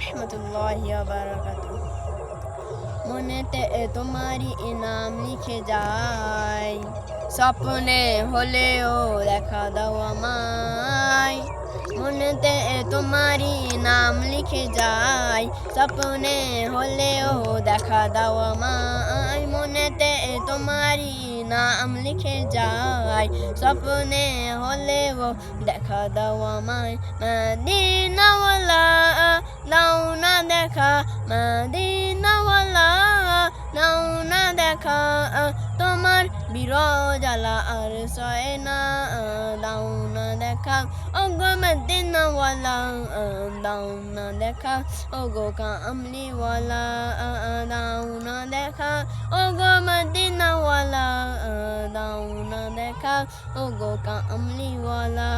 রহমতুল্লাহি বারকাত মনেতে তোমারই ইনাম লিখে যায় স্বপ্নে হলেও দেখা দাও আমায়। মনেতে তোমারই নাম লিখে যায় স্বপ্নে হলেও দেখা দাও আমায়। তোমারই নাম লিখে যায়। স্বপ্নে হলেও দেখা দাও আমায়। মদিনাওয়ালা দাও না দেখা। মদিনাওয়ালা দাও না দেখা। তোমার বিরজালা আর সয় না দাও না দেখা। ও গো মদিনাওয়ালা দাও না দেখা। ও গো কামলিওয়ালা দাও না দেখা। ও দাও না দেখা ও গো কামলিওয়ালা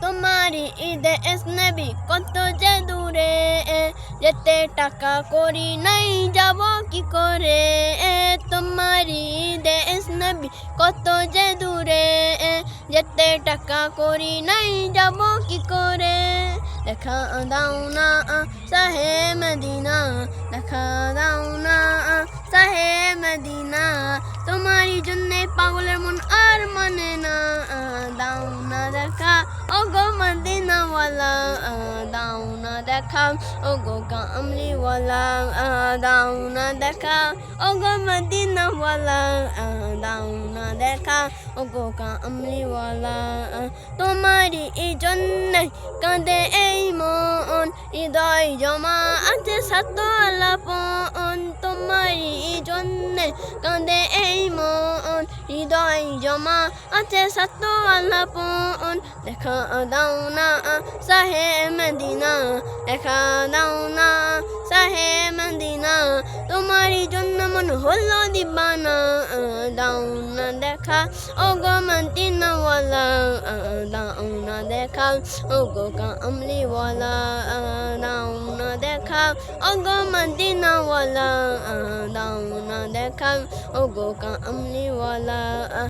তোমারি ঈদে এসনবি কত যে দূরে যেতে টাকা করি নাই যাব কি করে তোমারি ঈদে এসনবি কত যে দূরে যেতে টাকা করি নাই যাব কি করে দেখা দাও না সাহে মদিনা দেখা দাও না সাহে মদিনা তোমারই জন্যে পাগলের মন আর মানে না। দাও না দেখা ও গো মদিনাওয়ালা দাও না দেখা ও গো কামলিওয়ালা দাও না দেখা ও গো মদিনাওয়ালা দাও না দেখা ও গো কামলিওয়ালা তোমারই এই জন্যে কাঁদে এই মন, হৃদয় জমা আছে সাত আলাপন তোমারই জন্যে কাঁদে এই হৃদয় জমা আছে সাত আলাপন দেখা দাও না সাহে মদিনা, দেখা দাও না সাহে মদিনা। তোমারই জন্য মন হলো দিবানা, দাও না দেখা ও গো মদিনাওয়ালা, দাও না দেখা ও গো কামলিওয়ালা, দাও না দেখা ও দেখা ও গো কামলিওয়ালা